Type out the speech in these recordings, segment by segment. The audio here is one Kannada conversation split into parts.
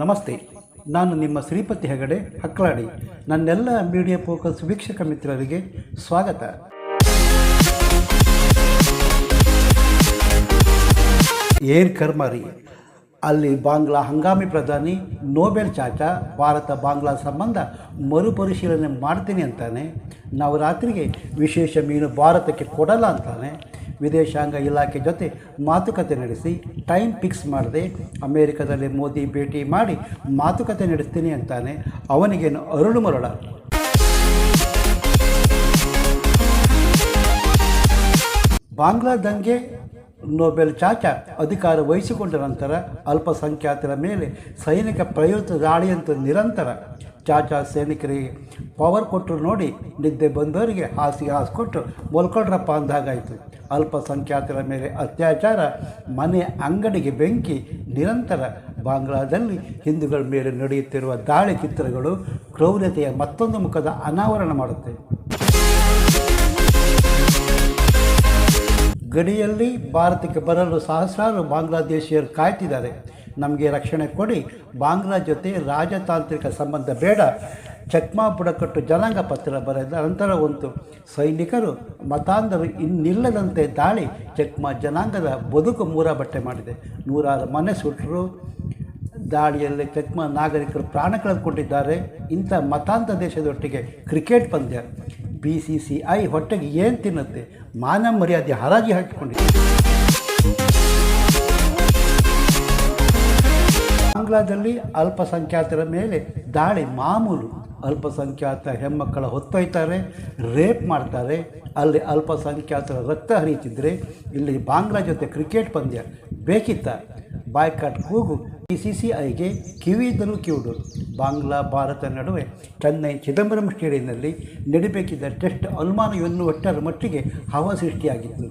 ನಮಸ್ತೆ. ನಾನು ನಿಮ್ಮ ಶ್ರೀಪತಿ ಹೆಗಡೆ ಹಕ್ಲಾಡಿ ನನ್ನೆಲ್ಲ ಮೀಡಿಯಾ ಫೋಕಸ್ ವೀಕ್ಷಕ ಮಿತ್ರರಿಗೆ ಸ್ವಾಗತ. ಏನ್ ಕರ್ಮಾರಿ ಅಲ್ಲಿ ಬಾಂಗ್ಲಾ ಹಂಗಾಮಿ ಪ್ರಧಾನಿ, ನೋಬೆಲ್ ಚಾಚಾ, ಭಾರತ ಬಾಂಗ್ಲಾ ಸಂಬಂಧ ಮರುಪರಿಶೀಲನೆ ಮಾಡ್ತೀನಿ ಅಂತಾನೆ. ನಾವು ರಾತ್ರಿಗೆ ವಿಶೇಷ ಮೀನು ಭಾರತಕ್ಕೆ ಕೊಡಲ್ಲ ಅಂತಾನೆ. ವಿದೇಶಾಂಗ ಇಲಾಖೆ ಜೊತೆ ಮಾತುಕತೆ ನಡೆಸಿ ಟೈಮ್ ಫಿಕ್ಸ್ ಮಾಡದೆ ಅಮೇರಿಕದಲ್ಲಿ ಮೋದಿ ಭೇಟಿ ಮಾಡಿ ಮಾತುಕತೆ ನಡೆಸ್ತೀನಿ ಅಂತಾನೆ ಅವನಿಗೇನು ಅರುಳು ಮರಳ ಬಾಂಗ್ಲಾ ದಂಗೆ ನೊಬೆಲ್ ಚಾಚಾ ಅಧಿಕಾರ ವಹಿಸಿಕೊಂಡ ನಂತರ ಅಲ್ಪಸಂಖ್ಯಾತರ ಮೇಲೆ ಸೈನಿಕ ಪ್ರಯುಕ್ತ ದಾಳಿಯಂತೂ ನಿರಂತರ ಚಾಚಾ ಸೈನಿಕರಿಗೆ ಪವರ್ ಕೊಟ್ಟರು ನೋಡಿ ನಿದ್ದೆ ಬಂದವರಿಗೆ ಹಾಸಿಗೆ ಹಾಸ್ಕೊಟ್ಟು ಮಲ್ಕೊಳ್ರಪ್ಪ ಅಂದಾಗಾಯಿತು. ಅಲ್ಪಸಂಖ್ಯಾತರ ಮೇಲೆ ಅತ್ಯಾಚಾರ, ಮನೆ ಅಂಗಡಿಗೆ ಬೆಂಕಿ, ನಿರಂತರ ಬಾಂಗ್ಲಾದಲ್ಲಿ ಹಿಂದೂಗಳ ಮೇಲೆ ನಡೆಯುತ್ತಿರುವ ದಾಳಿ ಚಿತ್ರಗಳು ಕ್ರೌರ್ಯತೆಯ ಮತ್ತೊಂದು ಮುಖದ ಅನಾವರಣ ಮಾಡುತ್ತೆ. ಗಡಿಯಲ್ಲಿ ಭಾರತಕ್ಕೆ ಬರಲು ಸಹಸ್ರಾರು ಬಾಂಗ್ಲಾದೇಶಿಯರು ಕಾಯ್ತಿದ್ದಾರೆ. ನಮಗೆ ರಕ್ಷಣೆ ಕೊಡಿ. ಬಾಂಗ್ಲಾ ಜೊತೆ ರಾಜತಾಂತ್ರಿಕ ಸಂಬಂಧ ಬೇಡ. ಚಕ್ಮಾ ಬುಡಕಟ್ಟು ಜನಾಂಗ ಪತ್ರ ಬರೆದ ನಂತರ ಒಂದು ಸೈನಿಕರು ಮತಾಂಧರು ಇನ್ನಿಲ್ಲದಂತೆ ದಾಳಿ ಚಕ್ಮಾ ಜನಾಂಗದ ಬದುಕು ಮೂರ ಬಟ್ಟೆ ಮಾಡಿದೆ. ನೂರಾರು ಮನೆ ಸುಟ್ಟರು ದಾಳಿಯಲ್ಲಿ ಚಕ್ಮಾ ನಾಗರಿಕರು ಪ್ರಾಣ ಕಳೆದುಕೊಂಡಿದ್ದಾರೆ ಇಂಥ ಮತಾಂಧ ದೇಶದೊಟ್ಟಿಗೆ ಕ್ರಿಕೆಟ್ ಪಂದ್ಯ. ಬಿ ಸಿ ಸಿ ಐ ಹೊಟ್ಟೆಗೆ ಏನು ತಿನ್ನುತ್ತೆ? ಮಾನ ಮರ್ಯಾದೆ ಹರಾಜಿ ಹಾಕಿಕೊಂಡಿದೆ. ಬಾಂಗ್ಲಾದಲ್ಲಿ ಅಲ್ಪಸಂಖ್ಯಾತರ ಮೇಲೆ ದಾಳಿ ಮಾಮೂಲು. ಅಲ್ಪಸಂಖ್ಯಾತ ಹೆಮ್ಮಕ್ಕಳ ಹೊತ್ತೊಯ್ತಾರೆ, ರೇಪ್ ಮಾಡ್ತಾರೆ. ಅಲ್ಲಿ ಅಲ್ಪಸಂಖ್ಯಾತರ ರಕ್ತ ಹರಿಯುತ್ತಿದ್ದರೆ ಇಲ್ಲಿ ಬಾಂಗ್ಲಾ ಜೊತೆ ಕ್ರಿಕೆಟ್ ಪಂದ್ಯ ಬೇಕಿತ್ತ? ಬಾಯ್ಕಾಟ್ ಕೂಗು ಬಿ ಸಿ ಸಿ ಐಗೆ ಕಿವಿಯಿದ್ದರೂ ಕಿವುಡು. ಬಾಂಗ್ಲಾ, ಭಾರತ ನಡುವೆ ಚೆನ್ನೈ, ಚಿದಂಬರಂ ಸ್ಟೇಡಿಯಂನಲ್ಲಿ ನಡಿಬೇಕಿದ್ದ ಟೆಸ್ಟ್ ಅನುಮಾನ ಎನ್ನುವಷ್ಟರ ಮಟ್ಟಿಗೆ ಹವಾ ಸೃಷ್ಟಿಯಾಗಿತ್ತು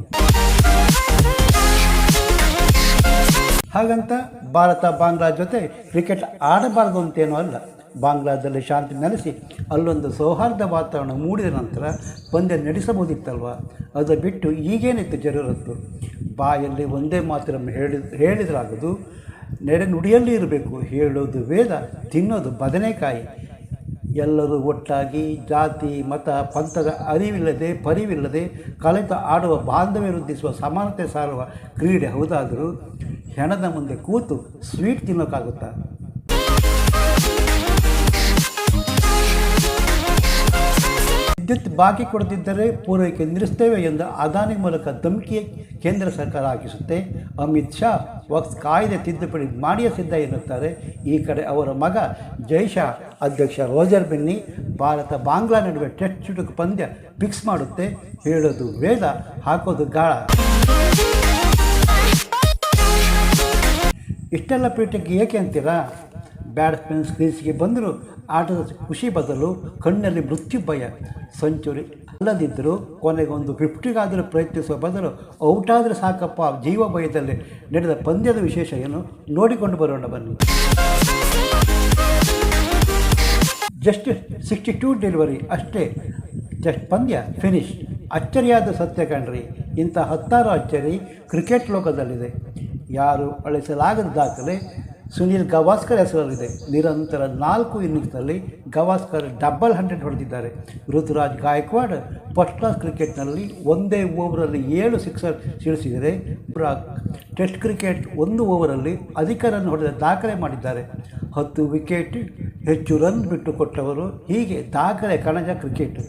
ಹಾಗಂತ ಭಾರತ ಬಾಂಗ್ಲಾ ಜೊತೆ ಕ್ರಿಕೆಟ್ ಆಡಬಾರದು ಅಂತೇನೂ ಅಲ್ಲ. ಬಾಂಗ್ಲಾದಲ್ಲಿ ಶಾಂತಿ ನೆಲೆಸಿ ಅಲ್ಲೊಂದು ಸೌಹಾರ್ದ ವಾತಾವರಣ ಮೂಡಿದ ನಂತರ ಪಂದ್ಯ ನಡೆಸಬಹುದಿತ್ತಲ್ವ? ಅದು ಬಿಟ್ಟು ಈಗೇನಿತ್ತು ಜರೂರತ್ತು? ಬಾಯಲ್ಲಿ ಒಂದೇ ಮಾತ್ರ ಹೇಳಿ, ಹೇಳಿದ್ರಾಗದು, ನೆರೆ ನುಡಿಯಲ್ಲಿ ಇರಬೇಕು, ಹೇಳೋದು ವೇದ, ತಿನ್ನೋದು ಬದನೆಕಾಯಿ. ಎಲ್ಲರೂ ಒಟ್ಟಾಗಿ ಜಾತಿ, ಮತ, ಪಂಥದ ಅರಿವಿಲ್ಲದೆ, ಪರಿವಿಲ್ಲದೆ ಕಲೆತ ಆಡುವ ಬಾಂಧವ್ಯ ವೃದ್ಧಿಸುವ ಸಮಾನತೆ ಸಾರುವ ಕ್ರೀಡೆ ಹೌದಾದರೂ ಹೆಣದ ಮುಂದೆ ಕೂತು ಸ್ವೀಟ್ ತಿನ್ನೋಕ್ಕಾಗುತ್ತಾ ವಿದ್ಯುತ್ ಬಾಕಿ ಕೊಡದಿದ್ದರೆ ಪೂರೈಕೆ ನಿಲ್ಲಿಸುತ್ತೇವೆ ಎಂದು ಅದಾನಿ ಮೂಲಕ ಧಮಕಿ ಕೇಂದ್ರ ಸರ್ಕಾರ ಹಾಕಿಸುತ್ತೆ. ಅಮಿತ್ ಶಾ ವಕ್ಸ್ ಕಾಯ್ದೆ ತಿದ್ದುಪಡಿ ಮಾಡಿಯೇ ಸಿದ್ಧ ಎನ್ನುತ್ತಾರೆ. ಈ ಕಡೆ ಅವರ ಮಗ ಜೈಶಾ ಅಧ್ಯಕ್ಷ ರೋಜರ್ ಬೆನ್ನಿ ಭಾರತ ಬಾಂಗ್ಲಾ ನಡುವೆ ಟೆಸ್ಟ್ ಚುಟುಕು ಪಂದ್ಯ ಫಿಕ್ಸ್ ಮಾಡುತ್ತೆ. ಹೇಳೋದು ವೇದ, ಹಾಕೋದು ಗಾಳ. ಇಷ್ಟೆಲ್ಲ ಪೀಠಕ್ಕೆ ಏಕೆ ಅಂತೀರಾ? ಬ್ಯಾಟ್ಸ್ಮನ್ ಕ್ರೀಸ್ಗೆ ಬಂದರೂ ಆಟದ ಖುಷಿ ಬದಲು ಕಣ್ಣಲ್ಲಿ ಮೃತ್ಯು ಭಯ, ಸೆಂಚುರಿ ಅಲ್ಲದಿದ್ದರೂ ಕೊನೆಗೊಂದು ಫಿಫ್ಟಿಗಾದರೂ ಪ್ರಯತ್ನಿಸುವ ಬದಲು ಆದರೆ ಸಾಕಪ್ಪ ಜೀವ ಭಯದಲ್ಲಿ ನಡೆದ ಪಂದ್ಯದ ವಿಶೇಷ ಏನು? ನೋಡಿಕೊಂಡು ಬರೋಣ ಬನ್ನಿ. ಜಸ್ಟ್ ಸಿಕ್ಸ್ಟಿ ಟೂ ಡೆಲಿವರಿ ಅಷ್ಟೇ. ಜಸ್ಟ್ ಪಂದ್ಯ, ಫಿನಿಶ್. ಅಚ್ಚರಿಯಾದ ಸತ್ಯ ಕಣ್ರಿ. ಇಂಥ ಹತ್ತಾರು ಅಚ್ಚರಿ ಕ್ರಿಕೆಟ್ ಲೋಕದಲ್ಲಿದೆ. ಯಾರು ಅಳಿಸಲಾಗದ ದಾಖಲೆ? ಸುನೀಲ್ ಗವಾಸ್ಕರ್ ಹೆಸರಲ್ಲಿದೆ. ನಿರಂತರ ನಾಲ್ಕು ಇನ್ನಿಂಗ್ಸ್ನಲ್ಲಿ ಗವಾಸ್ಕರ್ ಡಬಲ್ ಹಂಡ್ರೆಡ್ ಹೊಡೆದಿದ್ದಾರೆ. ಋತುರಾಜ್ ಗಾಯಕ್ವಾಡ್ ಫಸ್ಟ್ ಕ್ಲಾಸ್ ಕ್ರಿಕೆಟ್ನಲ್ಲಿ ಒಂದೇ ಓವರಲ್ಲಿ ಏಳು ಸಿಕ್ಸರ್ ಸಿಡಿಸಿದರೆ ಬ್ರಾಕ್. ಟೆಸ್ಟ್ ಕ್ರಿಕೆಟ್ ಒಂದು ಓವರಲ್ಲಿ ಅಧಿಕ ರನ್ ಹೊಡೆದ ದಾಖಲೆ ಮಾಡಿದ್ದಾರೆ. ಹತ್ತು ವಿಕೆಟ್, ಹೆಚ್ಚು ರನ್ ಬಿಟ್ಟು ಕೊಟ್ಟವರು ಹೀಗೆ ದಾಖಲೆ ಕಣಜ ಕ್ರಿಕೆಟ್.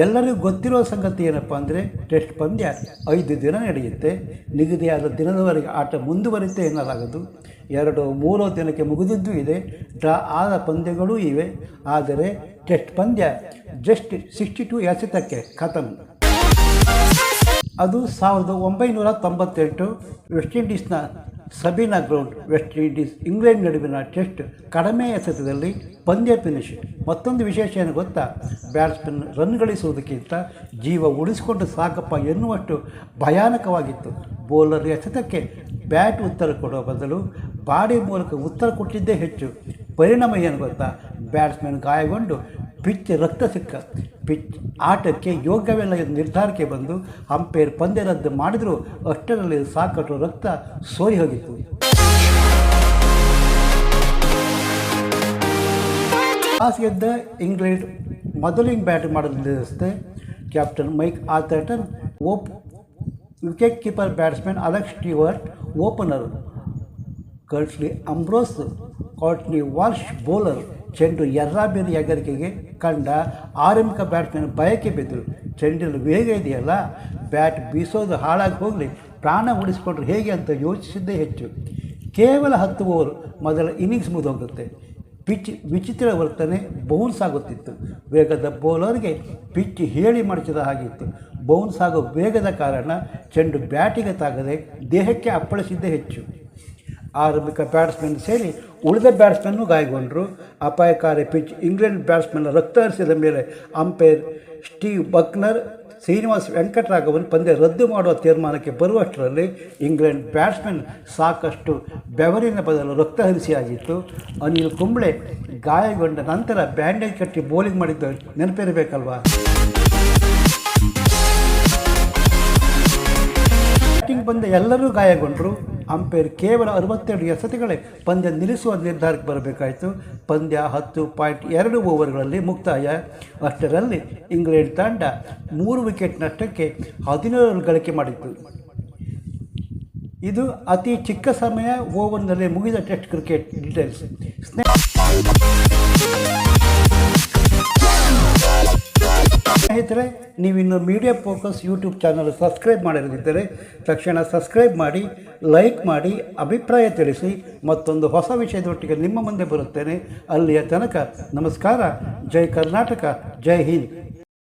ಎಲ್ಲರಿಗೂ ಗೊತ್ತಿರೋ ಸಂಗತಿ ಏನಪ್ಪ ಅಂದರೆ ಟೆಸ್ಟ್ ಪಂದ್ಯ ಐದು ದಿನ ನಡೆಯುತ್ತೆ. ನಿಗದಿಯಾದ ದಿನದವರೆಗೆ ಆಟ ಮುಂದುವರಿಯುತ್ತೆ ಎನ್ನಲಾಗದು. ಎರಡು, ಮೂರೋ ದಿನಕ್ಕೆ ಮುಗಿದಿದ್ದು ಇದೆ. ಡ್ರಾ ಆದ ಪಂದ್ಯಗಳೂ ಇವೆ. ಆದರೆ ಟೆಸ್ಟ್ ಪಂದ್ಯ ಜಸ್ಟ್ ಸಿಕ್ಸ್ಟಿ ಟು ಎಸೆತಕ್ಕೆ ಖತಮ್. ಅದು ಸಾವಿರದ ಒಂಬೈನೂರ ತೊಂಬತ್ತೆಂಟು West ಇಂಡೀಸ್ನ Sabina ground, west Indies, England ನಡುವಿನ ಟೆಸ್ಟ್ ಕಡಿಮೆ ಎಸೆತದಲ್ಲಿ ಪಂದ್ಯ ಫಿನಿಶ್ ಮತ್ತೊಂದು ವಿಶೇಷ ಏನು ಗೊತ್ತಾ? ಬ್ಯಾಟ್ಸ್ಮನ್ ರನ್ ಗಳಿಸುವುದಕ್ಕಿಂತ ಜೀವ ಉಳಿಸಿಕೊಂಡು ಸಾಕಪ್ಪ ಎನ್ನುವಷ್ಟು ಭಯಾನಕವಾಗಿತ್ತು. ಬೌಲರ್ ಎಸೆತಕ್ಕೆ ಬ್ಯಾಟ್ ಉತ್ತರ ಕೊಡುವ ಬದಲು ಬಾಡಿ ಮೂಲಕ ಉತ್ತರ ಕೊಟ್ಟಿದ್ದೇ ಹೆಚ್ಚು. ಪರಿಣಾಮ ಏನು ಗೊತ್ತಾ? ಬ್ಯಾಟ್ಸ್ಮನ್ ಗಾಯಗೊಂಡು ಪಿಚ್ ರಕ್ತ ಸಿಕ್ಕ ಪಿಚ್ ಆಟಕ್ಕೆ ಯೋಗ್ಯವಿಲ್ಲ ನಿರ್ಧಾರಕ್ಕೆ ಬಂದು ಅಂಪೇರ್ ಪಂದ್ಯ ರದ್ದು ಮಾಡಿದರೂ. ಅಷ್ಟರಲ್ಲಿ ಸಾಕಷ್ಟು ರಕ್ತ ಸೋರಿ ಹೋಗಿತ್ತು. ಟಾಸ್ ಗೆದ್ದ ಇಂಗ್ಲೆಂಡ್ ಮೊದಲಿಂಗ್ ಬ್ಯಾಟ್ ಮಾಡಲು ನಿರ್ಧರಿಸಿದೆ ಕ್ಯಾಪ್ಟನ್ ಮೈಕ್ ಆಥರ್ಟನ್ ಓಪ್ wicket keeper batsman Alex Stewart, opener Curtly Ambrose Courtney Walsh bowler ಚೆಂಡು ಎರ್ರಾಬೇರಿ ಎಗರಿಕೆಗೆ ಕಂಡ ಆರಂಭಿಕ ಬ್ಯಾಟ್ಸ್ಮನ್ ಬಯಕೆ ಬಿದ್ದರು. ಚೆಂಡಿನ ವೇಗ ಇದೆಯಲ್ಲ? ಬ್ಯಾಟ್ ಬೀಸೋದು ಹಾಳಾಗಿ ಹೋಗಲಿ, ಪ್ರಾಣ ಉಳಿಸ್ಕೊಂಡ್ರೆ ಹೇಗೆ ಅಂತ ಯೋಚಿಸಿದ್ದೇ ಹೆಚ್ಚು. ಕೇವಲ ಹತ್ತು ಓವರ್ ಮೊದಲ ಇನ್ನಿಂಗ್ಸ್ ಮುಗಿದೋಗುತ್ತೆ. ಪಿಚ್ ವಿಚಿತ್ರ ವರ್ತನೆ ಬೌನ್ಸ್ ಆಗುತ್ತಿತ್ತು. ವೇಗದ ಬೌಲರ್ಗೆ ಪಿಚ್ ಹೇಳಿ ಮಾಡಿಸಿದ ಹಾಗಿತ್ತು. ಬೌನ್ಸ್ ಆಗೋ ವೇಗದ ಕಾರಣ ಚೆಂಡು ಬ್ಯಾಟಿಗೆ ತಾಗದೆ ದೇಹಕ್ಕೆ ಅಪ್ಪಳಿಸಿದ್ದೇ ಹೆಚ್ಚು. ಆರಂಭಿಕ ಬ್ಯಾಟ್ಸ್ಮನ್ ಸೇರಿ ಉಳಿದ ಬ್ಯಾಟ್ಸ್ಮನ್ನು ಗಾಯಗೊಂಡರು. ಅಪಾಯಕಾರಿ ಪಿಚ್ ಇಂಗ್ಲೆಂಡ್ ಬ್ಯಾಟ್ಸ್ಮನ್ ರಕ್ತ ಹರಿಸಿದ ಮೇಲೆ umpire Steve Bucknor, Srinivas Venkataraghavan ಪಂದ್ಯ ರದ್ದು ಮಾಡುವ ತೀರ್ಮಾನಕ್ಕೆ ಬರುವಷ್ಟರಲ್ಲಿ ಇಂಗ್ಲೆಂಡ್ ಬ್ಯಾಟ್ಸ್ಮನ್ ಸಾಕಷ್ಟು ಬೆವರಿನ ಬದಲು ರಕ್ತ ಹರಿಸಿಯಾಗಿತ್ತು. ಅನಿಲ್ ಕುಂಬ್ಳೆ ಗಾಯಗೊಂಡ ನಂತರ ಬ್ಯಾಂಡೇಜ್ ಕಟ್ಟಿ ಬೌಲಿಂಗ್ ಮಾಡಿದ್ದು ನೆನಪಿರಬೇಕಲ್ವಾ? ಬ್ಯಾಟಿಂಗ್ ಬಂದ ಎಲ್ಲರೂ ಗಾಯಗೊಂಡರು. ಅಂಪೈರ್ ಕೇವಲ ಅರವತ್ತೆರಡು ಎಸತಿಗಳೇ ಪಂದ್ಯ ನಿಲ್ಲಿಸುವ ನಿರ್ಧಾರಕ್ಕೆ ಬರಬೇಕಾಯಿತು. ಪಂದ್ಯ ಹತ್ತು ಪಾಯಿಂಟ್ ಎರಡು ಓವರ್ಗಳಲ್ಲಿ ಮುಕ್ತಾಯ. ಅಷ್ಟರಲ್ಲಿ ಇಂಗ್ಲೆಂಡ್ ತಂಡ ಮೂರು ವಿಕೆಟ್ ನಷ್ಟಕ್ಕೆ ಹದಿನೇಳು ಗಳಿಕೆ ಮಾಡಿತ್ತು. ಇದು ಅತಿ ಚಿಕ್ಕ ಸಮಯ ಓವರ್ನಲ್ಲಿ ಮುಗಿದ ಟೆಸ್ಟ್ ಕ್ರಿಕೆಟ್ ಡೀಟೇಲ್ಸ್. ಸ್ನೇಹಿತರೆ, ನೀವಿನ್ನು media focus YouTube channel subscribe ಮಾಡಿರದಿದ್ದರೆ, ತಕ್ಷಣ ಸಬ್ಸ್ಕ್ರೈಬ್ ಮಾಡಿ ಲೈಕ್ ಮಾಡಿ, ಅಭಿಪ್ರಾಯ ತಿಳಿಸಿ, ಮತ್ತೊಂದು ಹೊಸ ವಿಷಯದೊಟ್ಟಿಗೆ ನಿಮ್ಮ ಮುಂದೆ ಬರುತ್ತೇನೆ. ಅಲ್ಲಿಯ ತನಕ ನಮಸ್ಕಾರ. ಜೈ ಕರ್ನಾಟಕ, ಜೈ ಹಿಂದ್.